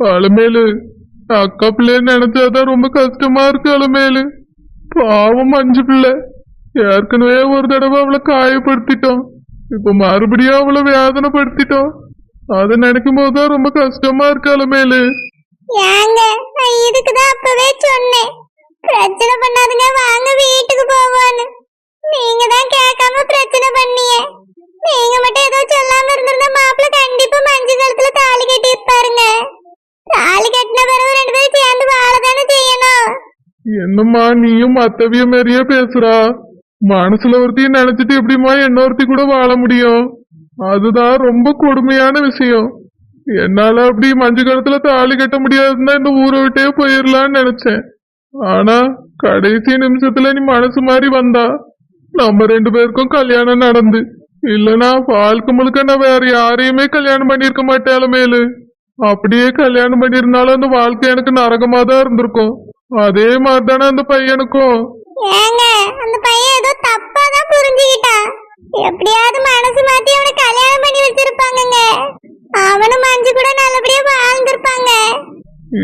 அலமேலு அக்கா பிள்ளைன்னு நினைச்சாதான் ரொம்ப கஷ்டமா இருக்கு அலமேலு பாவம் அஞ்சு பிள்ளை. ஏற்கனவே ஒரு தடவை அவளை காயப்படுத்திட்டோம். இப்ப மறுபடியும் அவளை வேதனைப்படுத்திட்டோம். அதை நினைக்கும் போதுதான் ரொம்ப கஷ்டமா இருக்கு அலமேலு ஏங்க நான் இதுக்குதான் அப்பவே சொன்னேன். பிரச்சனை பண்ணாதுங்க வாங்க வீட்டு போவோன்னு நீங்க தான் கேட்காம பிரச்சனை பண்ணிய நீங்க மட்டும் ஏதோ சொல்லாம இருந்திருந்தா மாப்பிள்ள கண்டிப்பா மஞ்சள் கழுத்துல தாலி கட்டி இருப்பாருங்க தாலி கட்டின பிறகு ரெண்டு பேரும் சேர்ந்து வாழ தானே செய்யணும் என்னம்மா நீயும் அத்தவிய மாதிரியே பேசுறா. மனசுல ஒருத்தையும் நினைச்சிட்டு எப்படிம்மா இன்னொருத்தி கூட வாழ முடியும்? அதுதான் ரொம்ப கொடுமையான விஷயம். என்னால அப்படி மஞ்சு காலத்துல தாலி கட்ட முடியாதுன்னா இந்த ஊரை விட்டே போயிடலான்னு நினைச்சேன். ஆனா கடைசி நிமிஷத்துல நீ மனசு மாதிரி வந்தா நம்ம ரெண்டு பேருக்கும் கல்யாணம் நடந்து. இல்லனா வாழ்க்கை முழுக்க நான் வேற யாரையுமே கல்யாணம் பண்ணிருக்க மாட்டேன் மேலு அப்படியே கல்யாணம் பண்ணியிருந்தாலும் அந்த வாழ்க்கை எனக்கு நரகமா தான் இருந்திருக்கும். அதே மாதிரி தானே அந்த பையனுக்கும். ஏங்க அந்த பையன் ஏதோ தப்பா தான் புரிஞ்சுக்கிட்டான் எப்படியாவது மனசு மாத்தி அவனை கல்யாணம் பண்ணி வச்சிருப்பாங்கங்க. அவனும் மஞ்சு கூட நல்லபடியா வாழ்ந்திருப்பாங்க.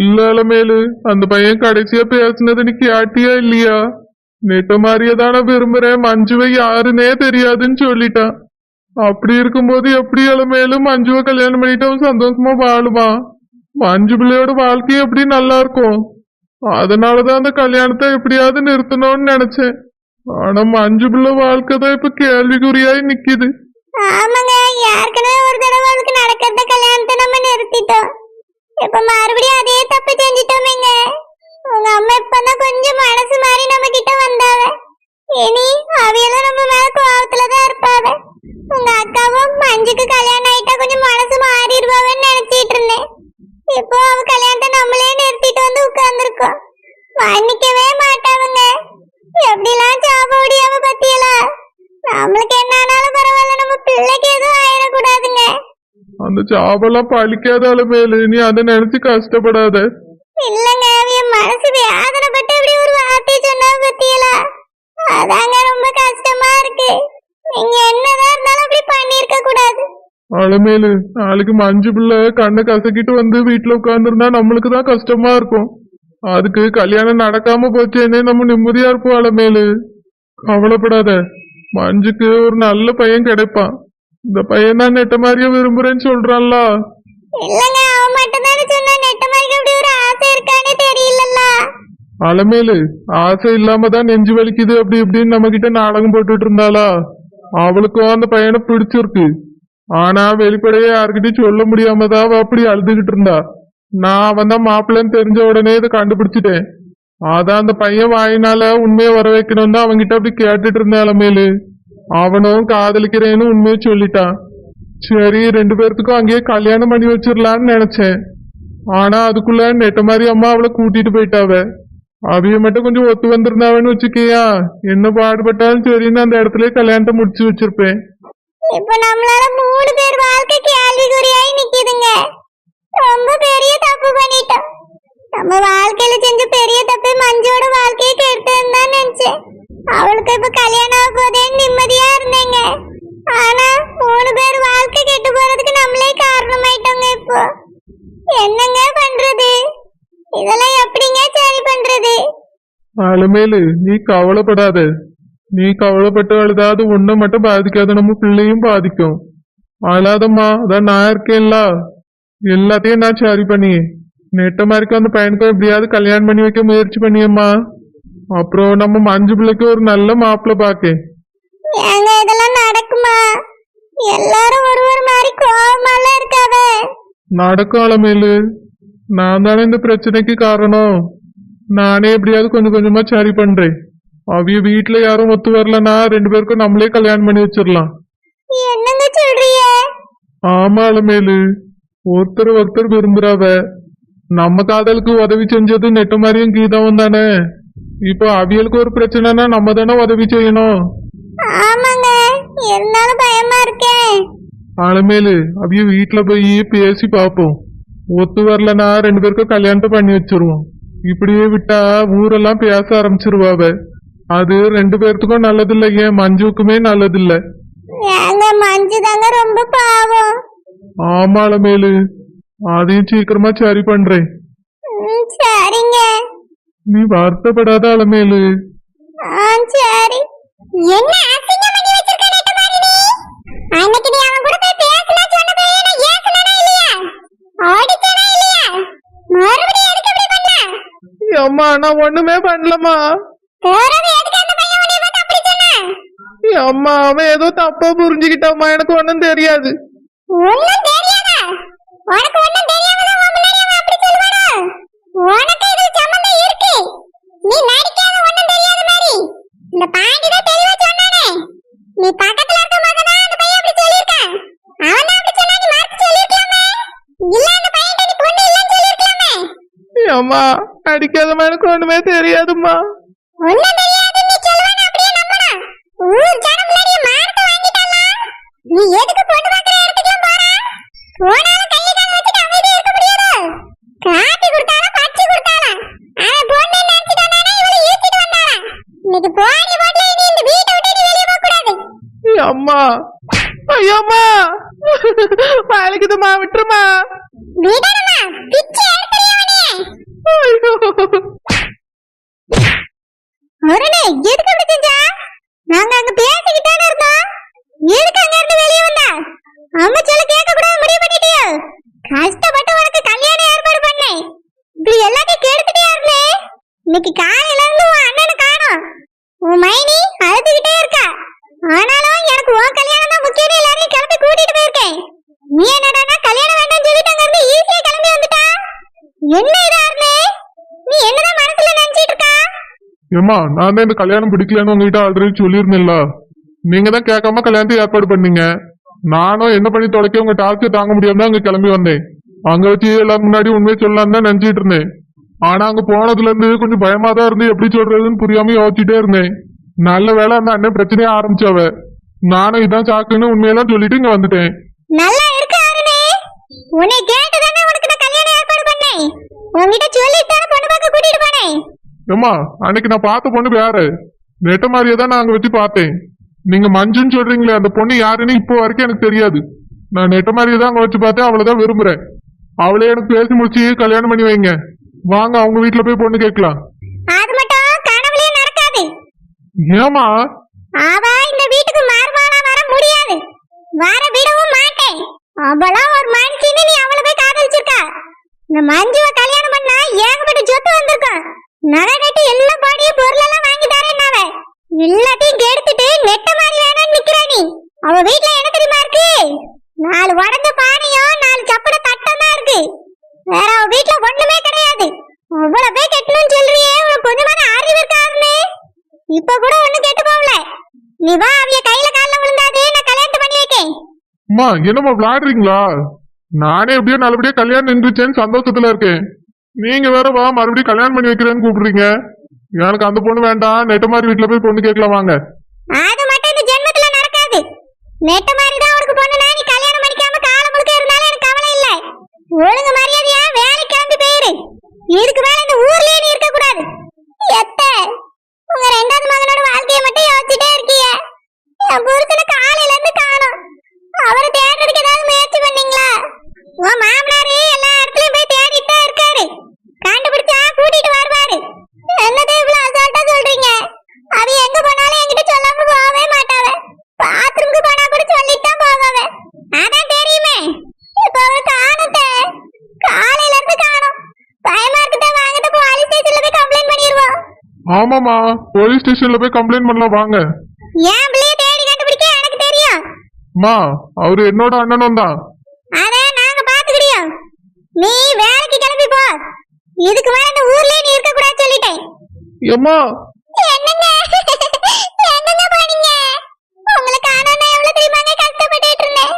இல்ல மேலு அந்த பையன் கடைசியா பேசுனது நீ கேட்டியா இல்லையா? நெட்ட மாதிரியே தானே விரும்புறேன் மஞ்சுவை யாருன்னே தெரியாதுன்னு சொல்லிட்டான். அப்படி இருக்கும்போது எப்படி மேலும் மஞ்சுவை கல்யாணம் பண்ணிட்டு அவன் சந்தோஷமா வாழுவான்? மஞ்சு பிள்ளையோட வாழ்க்கையும் எப்படி நல்லா இருக்கும்? அதனாலதான் அந்த கல்யாணத்தை எப்படியாவது நிறுத்தணும்னு நினைச்சேன். ஆனா மஞ்சு பிள்ளை வாழ்க்கை தான் இப்ப கேள்விக்குறியாய் நிக்குது. ஆமாங்க ஏற்கனவே ஒரு தடவை அதுக்கு நடக்கிறத கல்யாணத்தை நம்ம நிறுத்திட்டோம். இப்ப மறுபடியும் அதே தப்பு நம்மளுக்கு என்ன ஆனாலும் பரவாயில்ல. நம்ம பிள்ளைக்கு எதுவும் ஆயிடக்கூடாதுங்க. அந்த ஜாபெல்லாம் பழிக்காத மேலு. நீ அதை நினைச்சு கஷ்டப்படாத. இல்லங்க என் மனசு வேதனைப்பட்டு இப்படி ஒரு வார்த்தையை சொன்னா பத்தியலா? அதாங்க ரொம்ப கஷ்டமா இருக்கு. நீங்க என்னதான் இருந்தாலும் அப்படி பண்ணிருக்க கூடாது. அலமேலு நாளைக்கு மஞ்சு பிள்ளை கண்ணை கசக்கிட்டு வந்து வீட்டுல உட்கார்ந்துருந்தா நம்மளுக்கு தான் கஷ்டமா இருக்கும். அதுக்கு கல்யாணம் நடக்காம போச்சேன்னே நம்ம நிம்மதியா இருப்போம் அலமேலு கவலைப்படாத. மஞ்சுக்கு ஒரு நல்ல பையன் கிடைப்பான். இந்த பையன் தான் நெட்ட மாதிரியே விரும்புறேன்னு சொல்றான்ல. இல்லங்க அவன் மட்டும் தானே சொன்னா நெட்ட மாதிரி அப்படி ஒரு ஆசை இருக்கானே தெரியலல்ல. அலமேலு ஆசை இல்லாம தான் நெஞ்சு வலிக்குது அப்படி இப்படின்னு நம்ம கிட்ட நாடகம் போட்டுட்டு இருந்தாளா? அவளுக்கும் அந்த பையனை பிடிச்சிருக்கு. ஆனா வெளிப்படையே யாருக்கிட்டையும் சொல்ல முடியாம தான் அப்படி அழுதுகிட்டு இருந்தா. நான் அவன் தான் மாப்பிள்ளைன்னு தெரிஞ்ச உடனே இதை கண்டுபிடிச்சிட்டேன். அதான் அந்த பையன் வாயினால உண்மையை வர வைக்கணும் தான் அவன்கிட்ட அப்படி கேட்டுட்டு இருந்தேன் அலமேலு அவனும் காதலிக்கிறேன்னு உண்மையை சொல்லிட்டான். சரி ரெண்டு பேர்த்துக்கும் அங்கேயே கல்யாணம் பண்ணி வச்சிடலான்னு நினைச்சேன். ஆனா அதுக்குள்ள நெட்ட மாதிரி அம்மா அவளை கூட்டிட்டு போயிட்டாவ. அவிய மட்டும் கொஞ்சம் ஒத்து வந்திருந்தாவன்னு வச்சுக்கியா என்ன பாடுபட்டாலும் சரின்னு அந்த இடத்துல கல்யாணத்தை முடிச்சு வச்சிருப்பேன். இப்ப நம்மளால மூணு பேர் வாழ்க்கை கேள்விக்குறியாய் நிக்குதுங்க. ரொம்ப பெரிய தப்பு பண்ணிட்டோம். நம்ம வாழ்க்கையில செஞ்ச பெரிய தப்பு மஞ்சோட வாழ்க்கையை கெடுத்ததுன்னு தான் நினைச்சேன் அவளுக்கு இப்ப கல்யாணம் ஆக போதேன்னு நிம்மதியா இருந்தேங்க. ஆனா மூணு பேர் வாழ்க்கை கெட்டு போறதுக்கு நம்மளே காரணமாயிட்டோங்க இப்போ. என்னங்க பண்றது? இதெல்லாம் எப்படிங்க சரி பண்றது? அலமேலு நீ கவலைப்படாத. நீ கவலைப்பட்டு அழுதாது உன்னை மட்டும் பாதிக்காத நம்ம பிள்ளையும் பாதிக்கும். அழாதம்மா அதான் நான் இருக்கேன்ல. எல்லாத்தையும் நான் சரி பண்ணி நெட்ட மாதிரிக்கும் அந்த பையனுக்கும் எப்படியாவது கல்யாணம் பண்ணி வைக்க முயற்சி பண்ணியம்மா. அப்புறம் நம்ம மஞ்சு பிள்ளைக்கு ஒரு நல்ல மாப்பிள்ளை பாக்கேன் ஏங்க இதெல்லாம் நடக்குமா? எல்லாரும் ஒரு ஒரு மாதிரி கோவமாலாம் இருக்காவ நடக்கும் அலமேலு நான் தானே இந்த பிரச்சனைக்கு காரணம். நானே எப்படியாவது கொஞ்சம் கொஞ்சமா சரி பண்றேன். அவிய வீட்டுல யாரும் ஒத்து வரலனா ரெண்டு பேருக்கும் நம்மளே கல்யாணம் பண்ணி வச்சிடலாம். என்னங்க சொல்றீங்க? ஆமா அலமேலு ஒருத்தர் ஒருத்தர் விரும்புறாவ. நம்ம காதலுக்கு உதவி செஞ்சது நெட்ட மாதிரியும் கீதாவும் தானே. இப்போ அவியலுக்கு ஒரு பிரச்சனைனா நம்ம தானே உதவி செய்யணும். ஆமாங்க. இருந்தாலும் பயமா இருக்கேன் அலமேலு அவிய வீட்டுல போய் பேசி பார்ப்போம் ஒத்து வரலனா ரெண்டு பேருக்கும் கல்யாணத்தை பண்ணி வச்சிருவோம். இப்படியே விட்டா ஊரெல்லாம் பேச ஆரம்பிச்சிருவாவ. அது ரெண்டு பேர்த்துக்கும் நல்லதில்ல ஏன் மஞ்சுக்குமே நல்லதில்ல. ஏங்க மஞ்சு தாங்க ரொம்ப பாவம். ஆமா அலமேலு அதையும் சீக்கிரமா சரி பண்றேன். சரிங்க. நீ வருத்தப்படாத அலமேலு. சரி. என்ன அசிங்கம் பண்ணி வச்சிருக்க நெட்ட மாதிரி நீ அன்னைக்கு நீ அவன் கூட போய் பேசல சொன்ன பையனை ஏசுனனா இல்லையா? அடிச்சனா இல்லையா? மறுபடியும் எதுக்கு இப்படி பண்ண? அம்மா நான் ஒண்ணுமே பண்ணலம்மா. பிறகு எதுக்கு அந்த பையன் உன்னை பார்த்து அப்படி சொன்னா? அம்மா அவன் ஏதோ தப்பா புரிஞ்சுக்கிட்டாம்மா. எனக்கு ஒண்ணும் தெரியாது. ஒண்ணும் தெரியாதா? உனக்கு ஒண்ணும் தெரியாம தான் உன் முன்னாடி அவன் அப்படி சொல்லுவானா? உனக்கு இது சம்மந்தம் இருக்கு. நீ நடிக்காத ஒண்ணும் தெரியாத மாதிரி. இந்த பாண்டி தான் தெளிவா சொன்னானே. நீ பக்கத்துல இருக்கும் போதுதான் அந்த பையன் அப்படி சொல்லியிருக்கான். அவன் தான் அப்படி சொன்னா நீ மறுத்து சொல்லியிருக்கலாமே? இல்ல அந்த பையன் நீ பொண்ணு இல்லைன்னு சொல்லியிருக்கலாமே? அம்மா அடிக்காதம்மா எனக்கு ஒண்ணுமே தெரியாதும்மா. ஒண்ணும் தெரியாது நீ சொல்லுவான அப்படியே நம்பணும் ஊர் ஜனம் முன்னாடியே மானத்தை வாங்கிட்டானா நீ எதுக்கு பொண்ணு பார்க்கற இடத்துக்குலாம் போற? போனாலும் கையை கால வச்சுட்டு அமைதியா இருக்க முடியாது காப்பி கொடுத்தாலும் பச்சை கொடுத்தாலும் அவன் பொண்ணு நினைச்சிட்டானே இவளை ஈர்த்திட்டு வந்தாளா இன்னைக்கு போடி போட்ல நீ இந்த வீட்டை விட்டு வெளியே போக கூடாது. அம்மா. ஐயம்மா வலிக்குதுமா விட்டுருமா விடணுமா? பிச்சை அருணே எதுக்கு அப்படி செஞ்சா? நாங்க அங்க பேசிக்கிட்டானே இருந்தோம். எதுக்கு அங்க இருந்து வெளியே வந்தா? அம்மா சொல்ல கேட்க கூடாது முடிவு பண்ணிட்டியோ கஷ்டப்பட்டு உனக்கு கல்யாணம் ஏற்பாடு பண்ணேன் இப்படி எல்லாத்தையும் கெடுத்துட்டியா இருந்தே இன்னைக்கு காலையில இருந்து உன் அண்ணனை காணோம் உன் மைனி அழுதுகிட்டே இருக்கா ஆனாலும் எனக்கு உன் கல்யாணம் தான் முக்கியம் எல்லாரையும் கிளம்பி கூட்டிட்டு போயிருக்கேன் நீ என்னடானா கல்யாணம் வேண்டாம்னு சொல்லிட்டு அங்க இருந்து ஈஸியா கிளம்பி வந்துட்டா என்ன இதா இருந்தே நீ என்னதான் மனசுல நினைச்சிட்டு இருக்கா? ஏம்மா நான் தான் இந்த கல்யாணம் பிடிக்கலன்னு உங்ககிட்ட ஆல்ரெடி சொல்லியிருந்தேன்ல. நீங்க தான் கேட்காம கல்யாணத்துக்கு ஏற்பாடு பண்ணீங்க. நானும் என்ன பண்ணி தொலைக்க உங்க டார்ச்சர் தாங்க முடியாம தான் அங்க கிளம்பி வந்தேன். அங்க வச்சு எல்லாரும் முன்னாடி உண்மையை சொல்லலாம்னு தான் நினைச்சிட்டு இருந்தேன். ஆனா அங்க போனதுல இருந்து கொஞ்சம் பயமா தான் இருந்து எப்படி சொல்றதுன்னு புரியாம யோசிச்சுட்டே இருந்தேன். நல்ல வேளை அந்த அண்ணன் பிரச்சனையே ஆரம்பிச்சவ. நானும் இதான் சாக்குன்னு உண்மையெல்லாம் சொல்லிட்டு இங்க வந்துட்டேன். நல்லா இருக்கு அருணே. உன்னை கேட்டு தானே உனக்கு நான் கல்யாணம் ஏற்பாடு உன்கிட்ட சொல்லிட்டு தானே பொண்ணு பார்க்க கூட்டிட்டு போனேன் ஏம்மா அன்னைக்கு நான் பார்த்த பொண்ணு வேற. நெட்ட மாதிரியே தான் நான் அங்க வச்சு பார்த்தேன். நீங்க மஞ்சுன்னு சொல்றீங்களே அந்த பொண்ணு யாருன்னு இப்போ வரைக்கும் எனக்கு தெரியாது. நான் நெட்ட மாதிரியே தான் அங்க வச்சு பார்த்தேன் அவளை தான் விரும்புறேன். அவளே எனக்கு பேசி முடிச்சு கல்யாணம் பண்ணி வைங்க. வாங்க அவங்க வீட்டுல போய் பொண்ணு கேட்கலாம். அது மட்டும் கனவுலயே நடக்காது. ஏமா அவ இந்த வீட்டுக்கு மருமகளா வர முடியாது. வர விடவும் மாட்டேன். அவளாம் ஒரு மனுஷன்னு நீ அவளை போய் காதலிச்சிருக்கா? இந்த மஞ்சுவ கல்யாணம் பண்ணா ஏகப்பட்ட சொத்து வந்திருக்கும். நகை கட்டி எல்லா பாடிய பொருள் எல்லாம் வாங்கி தரேன் அவ எல்லாத்தையும் கெடுத்துட்டு நெட்ட மாதிரி வேணாம்னு நிக்கிறா நீ. அவ வீட்ல என்ன தெரியுமா இருக்கு? நாலு உடஞ்ச பானையும் நாலு சப்பட தட்டம் தான் இருக்கு. வேற அவ வீட்ல ஒண்ணுமே கிடையாது. அவ்வளவு போய் கட்டணும்னு சொல்றியே உனக்கு கொஞ்சமான அறிவு இருக்காதுன்னு இப்ப கூட ஒண்ணு கெட்டு போகல. நீ வா அவிய கையில கால்ல விழுந்தாது நான் கல்யாணம் பண்ணி வைக்கேன். என்னம்மா விளையாடுறீங்களா? நானே எப்படியோ நல்லபடியா கல்யாணம் நின்றுச்சேன்னு சந்தோஷத்துல இருக்கேன். நீங்க வேற வா மறுபடியும் கல்யாணம் பண்ணி வைக்கிறேன்னு கூப்பிடுறீங்க. எனக்கு அந்த பொண்ணு வேண்டாம் நெட்ட மாதிரி வீட்டுல போய் பொண்ணு கேட்கலாம் வாங்க. அது மட்டும் இந்த ஜென்மத்துல நடக்காது. தான் உனக்கு பொண்ணுனா நீ கல்யாணம் பண்ணிக்காம காலம் முழுக்க இருந்தாலும் எனக்கு கவலை இல்ல. ஒழுங்கு மரியாதையா வேலைக்கு கிளம்பி போயிரு. இதுக்கு மேல இந்த ஊர்லயே நீ இருக்க கூடாது எத்த உங்க ரெண்டாவது மகனோட மட்டும் யோசிச்சுட்டே இருக்கீங்க என் புருஷனை காலையில இருந்து காணோம் அவரை தேடுறதுக்கு ஏதாவது முயற்சி பண்ணீங்களா உன் மாமனாரு எல்லா இடத்துலயும் போய் தேடிட்டு தான் இருக்காரு கண்டுபிடிச்சா கூட்டிட்டு வருவாரு என்னது இவ்வளவு அசால்ட்டா சொல்றீங்க அவ எங்க போனாலும் என்கிட்ட சொல்லாம போகவே மாட்டாவ பாத்ரூம்க்கு போனா கூட சொல்லிட்டு தான் போவாவ அதான் தெரியுமே இப்போ அவ காணத்த காலையில இருந்து காணோம் பயமா இருக்குதா வாங்கிட்டு போலீஸ் ஸ்டேஷன்ல போய் கம்ப்ளைண்ட் பண்ணிடுவோம் ஆமாமா போலீஸ் ஸ்டேஷன்ல போய் கம்ப்ளைண்ட் பண்ணலாம் வாங்க. என் பிள்ளைய தேடி கண்டுபிடிக்க? எனக்கு தெரியும். அம்மா அவரு என்னோட அண்ணனும் தான். அத நாங்க பாத்துக்கிடியோம் நீ வேலைக்கு கிளம்பி போ. இதுக்கு மேல இந்த ஊர்லயே நீ இருக்க கூடாது சொல்லிட்டேன். ஏம்மா? என்னங்க? எங்கங்க போனீங்க உங்களை காணோம் நான் எவ்வளவு தெரியுமாங்க? கஷ்டப்பட்டுட்டு இருந்தேன்.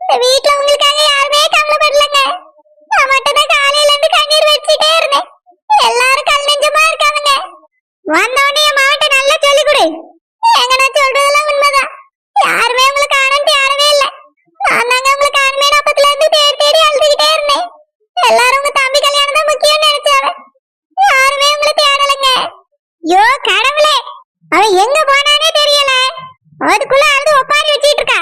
இந்த வீட்ல உங்களுக்காக யாருமே கவலைப்படலங்க. நான் மட்டும் தான் காலையில இருந்து கண்ணீர் வச்சுட்டே இருந்தேன். எல்லாரும் கல் நெஞ்சமா வந்தவனே மாவட்ட நல்லா சொல்லி கொடு எங்க நான் சொல்றதெல்லாம் உண்மைதான். யாருமே உங்களுக்கு காணோம் யாருமே இல்ல. நான் தாங்க உங்களுக்கு காணுமே அப்பத்துல இருந்து தேடி தேடி அழுதுகிட்டே இருந்தேன். எல்லாரும் உங்க தம்பி கல்யாணம் தான் முக்கியம் நினைச்சாவ. யாருமே உங்களை தேடலைங்க. யோ கடவுளே. அவன் எங்க போனானே தெரியல. அதுக்குள்ள அழுது ஒப்பாரி வச்சிட்டு இருக்கா.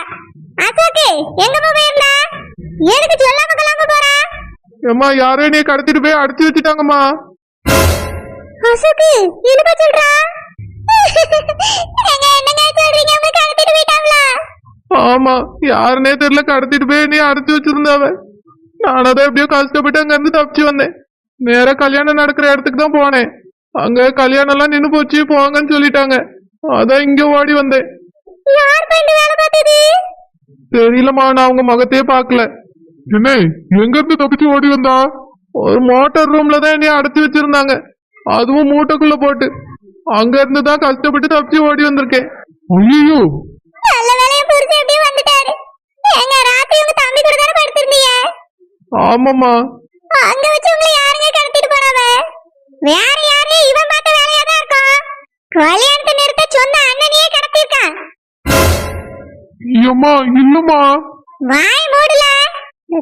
அசோக்கு எங்க போய் போயிருந்தா? எதுக்கு சொல்லாம கிளம்ப போறா? ஏமா யாரோ என்னைய கடத்திட்டு போய் அடைச்சி வச்சுட்டாங்கம்மா. அசோக்கு என்னப்பா சொல்றா? ஆமா யாருனே தெரியல கடத்திட்டு போய் நீ அடைச்சி வச்சிருந்தாவ நான் அதை எப்படியோ கஷ்டப்பட்டு அங்க இருந்து தப்பிச்சு வந்தேன். நேரா கல்யாணம் நடக்கிற இடத்துக்கு தான் போனேன். அங்க கல்யாணம் எல்லாம் நின்னு போச்சு போங்கன்னு சொல்லிட்டாங்க. அதான் இங்க ஓடி வந்தேன். தெரியலம்மா நான் அவங்க முகத்தையே பார்க்கல. என்ன எங்க இருந்து தப்பிச்சு ஓடி வந்தா? ஒரு மோட்டார் ரூம்ல தான் என்னைய அடைச்சி வச்சிருந்தாங்க. அதுவும் மூட்டைக்குள்ள போட்டு. அங்க இருந்து தான் கஷ்டப்பட்டு தப்பிச்சு ஓடி வந்திருக்கேன். ஐயோ நல்ல வேலையை புரிஞ்சு வந்துட்டாரு. எங்க ராத்திரி உங்க தம்பி கூட தானே படுத்திருந்தீங்க? ஆமாம்மா. அங்க வச்சு உங்களை யாருங்க கடத்திட்டு போனாவ? வேற யாரு இவன் பார்த்த வேலையா தான் இருக்கும். கல்யாணத்தை நிறுத்த சொன்ன அண்ணனையே கடத்திருக்கான் ஐயம்மா இல்லம்மா. வாய் மூடல.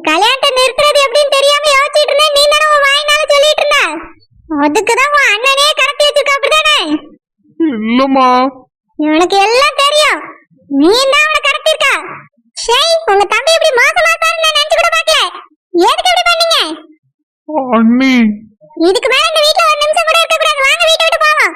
கல்யாணத்தை நிறுத்துறது எப்படின்னு தெரியாம யோசிச்சுட்டு இருந்தேன். நீ தானே வாயினால அதுக்குதான் உன் அண்ணனையே கடத்தி வச்சிருக்க அப்படிதானே இல்லம்மா. இவனுக்கு எல்லாம் தெரியும். நீ தான் அவனை கடத்திருக்க ஷேய் உங்க தம்பி இப்படி மோசமா இருப்பாருன்னு நான் நினைச்சு கூட பார்க்கல. எதுக்கு இப்படி பண்ணீங்க? அண்ணி. இதுக்கு மேல இந்த வீட்ல ஒரு நிமிஷம் கூட இருக்க கூடாது வாங்க வீட்டை விட்டு போவோம்.